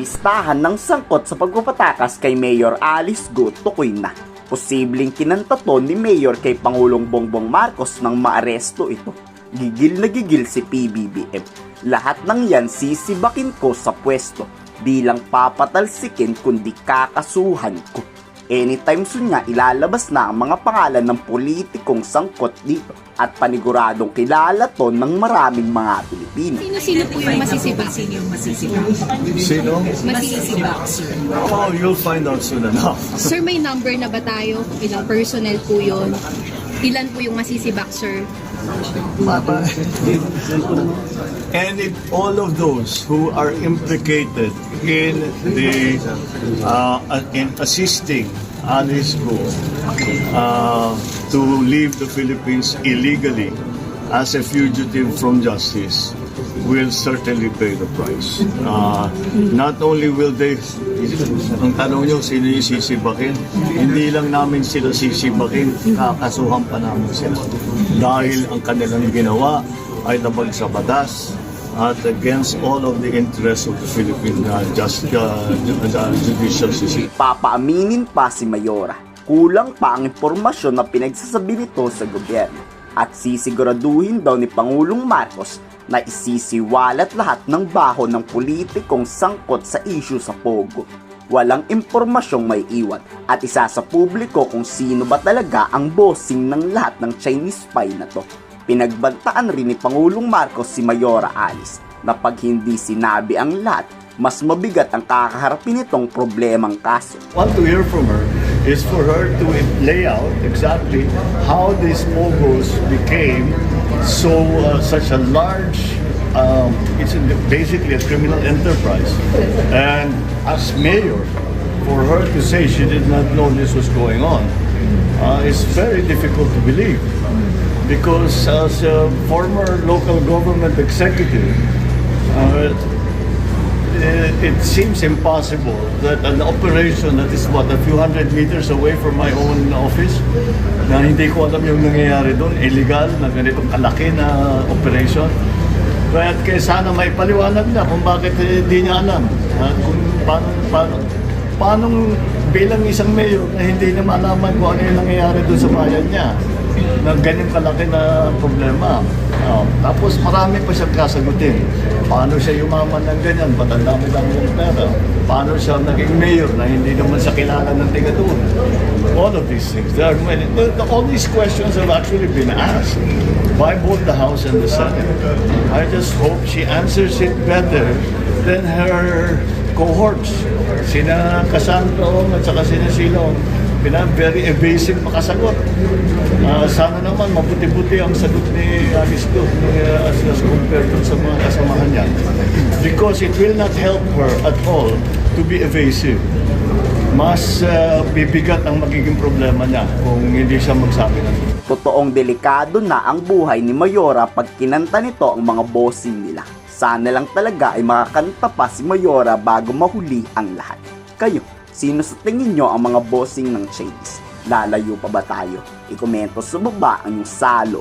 Listahan ng sangkot sa pagpapatakas kay Mayor Alice Go tukoy na. Posibleng kinanta to ni Mayor kay Pangulong Bongbong Marcos nang maaresto ito. Gigil na gigil si PBBM. Lahat ng yan sisibakin ko sa pwesto. Di lang papatalsikin kundi kakasuhan ko. Anytime soon nga ilalabas na ang mga pangalan ng politikong sangkot dito at paniguradong kilala to ng maraming mga Pilipino. Sino-sino po yung masisibak? Sino yung masisibak? Sino? Masisibak. Oh, you'll find out soon enough. Sir, may number na ba tayo? Ilang personnel po yun? Ilan po yung masisibak, sir? And if all of those who are implicated in the uh, in assisting Alice Go uh, to leave the Philippines illegally as a fugitive from justice will certainly pay the price. Uh, not only will they, ang tanong nyo, sino yung sisibakin? Hindi lang namin sila sisibakin, kakasuhan pa namin sila. Dahil ang kanilang ginawa ay labag sa batas at against all of the interests of the Philippine uh, just, uh, judicial system. Papaaminin pa si Mayora. Kulang pa ang impormasyon na pinagsasabi nito sa gobyerno. At sisiguraduhin daw ni Pangulong Marcos na isisiwalat lahat ng baho ng politikong sangkot sa issue sa Pogo. Walang impormasyong may iwan at isa sa publiko kung sino ba talaga ang bossing ng lahat ng Chinese spy na to. Pinagbantaan rin ni Pangulong Marcos si Mayora Alice na pag hindi sinabi ang lahat, mas mabigat ang kakaharapin nitong problemang kaso. want to hear from her is for her to lay out exactly how these moguls became so uh, such a large um, it's basically a criminal enterprise. And as mayor for her to say she did not know this was going on uh, is very difficult to believe. Because as a former local government executive uh, it, it seems impossible that an operation that is what a few hundred meters away from my own office na hindi ko alam yung nangyayari doon, illegal na ganitong kalaki na operation. Kaya kaya sana may paliwanag na kung bakit hindi niya alam. At kung paano, paano, paano bilang isang mayor na hindi na malaman kung ano yung nangyayari doon sa bayan niya na ganyan kalaki na problema. Oh, tapos marami pa siyang kasagutin. Paano siya yumaman ng ganyan? Ba't ang dami-dami ng pera? Paano siya naging mayor na hindi naman siya kilala ng tiga? All of these things. There are many, the- all these questions have actually been asked by both the House and the Senate. I just hope she answers it better than her cohorts. Sina Casanto at saka sina Silong. Pina very evasive makasagot. Ah, sana naman mabuti-buti ang sagot ni Alice Go uh, as, as compared sa mga kasamahan niya. Because it will not help her at all to be evasive. Mas ah, bibigat ang magiging problema niya kung hindi siya magsabi ng Totoong delikado na ang buhay ni Mayora pag kinanta nito ang mga bossing nila. Sana lang talaga ay makakanta pa si Mayora bago mahuli ang lahat. Kayo, sino sa tingin nyo ang mga bossing ng Chinese? Lalayo pa ba tayo? Ikomento sa baba ang iyong salo